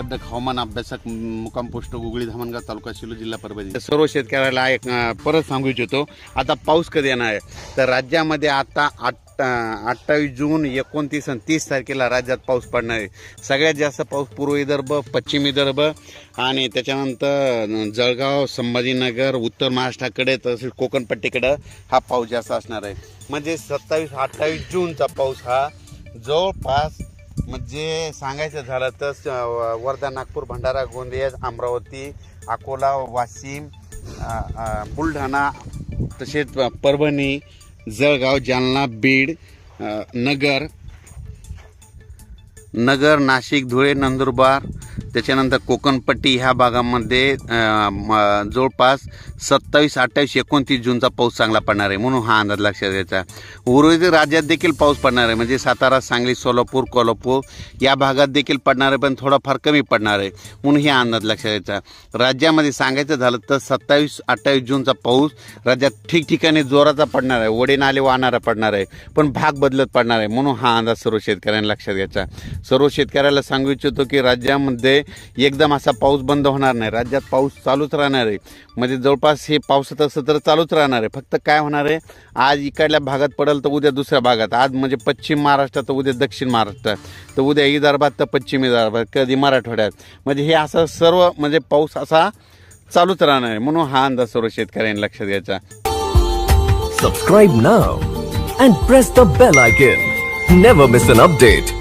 Duck हवामान अभ्यासक मुकाम पोस्ट गुगळी धामणगाव तालुका शिलो जिल्हा परभणी. सर्व शेतकऱ्याला एक परत सांगू इच्छितो. आता पाऊस कधी येणार आहे? तर राज्यामध्ये आता आठ अठ्ठावीस जून एकोणतीस आणि तीस तारखेला राज्यात पाऊस पडणार आहे. सगळ्यात जास्त पाऊस पूर्व विदर्भ पश्चिम विदर्भ आणि त्याच्यानंतर जळगाव संभाजीनगर उत्तर महाराष्ट्राकडे तसेच कोकणपट्टीकडं हा पाऊस जास्त असणार आहे. म्हणजे सत्तावीस अठ्ठावीस जूनचा पाऊस हा जवळपास म्हणजे सांगायचं झालं तर वर्धा नागपूर भंडारा गोंदिया अमरावती अकोला वाशिम बुलढाणा तसेच परभणी जळगाव जालना बीड नगर नगर नाशिक धुळे नंदुरबार त्याच्यानंतर कोकणपट्टी ह्या भागामध्ये म- जवळपास सत्तावीस अठ्ठावीस एकोणतीस जूनचा पाऊस चांगला पडणार आहे म्हणून हा अंदाज लक्षात घ्यायचा. उर्वरित राज्यात देखील पाऊस पडणार आहे. म्हणजे सातारा सांगली सोलापूर कोल्हापूर या भागात देखील पडणार आहे पण थोडाफार कमी पडणार आहे म्हणून हे अंदाज लक्षात घ्यायचा. राज्यामध्ये सांगायचं झालं तर सत्तावीस अठ्ठावीस जूनचा पाऊस राज्यात ठिकठिकाणी जोराचा पडणार आहे. वडे नाले वाहणारा पडणार आहे पण भाग बदलत पडणार आहे म्हणून हा अंदाज सर्व शेतकऱ्यांना लक्षात घ्यायचा. सर्व शेतकऱ्याला सांगू इच्छितो की राज्यामध्ये एकदम असा पाऊस बंद होणार नाही. राज्यात पाऊस चालूच राहणार आहे. म्हणजे जवळपास हे पावसाचं सत्र चालूच राहणार आहे. फक्त काय होणार आहे? आज इकडल्या भागात पडेल तर उद्या दुसऱ्या भागात. आज म्हणजे पश्चिम महाराष्ट्रात तर उद्या दक्षिण महाराष्ट्रात तर उद्या विदर्भात तर पश्चिम विदर्भात कधी मराठवाड्यात. म्हणजे हे असं सर्व म्हणजे पाऊस असा चालूच राहणार आहे. म्हणून हा अंदाज सर्व शेतकऱ्यांनी लक्षात घ्यायचा. Subscribe now and press the bell icon never miss an update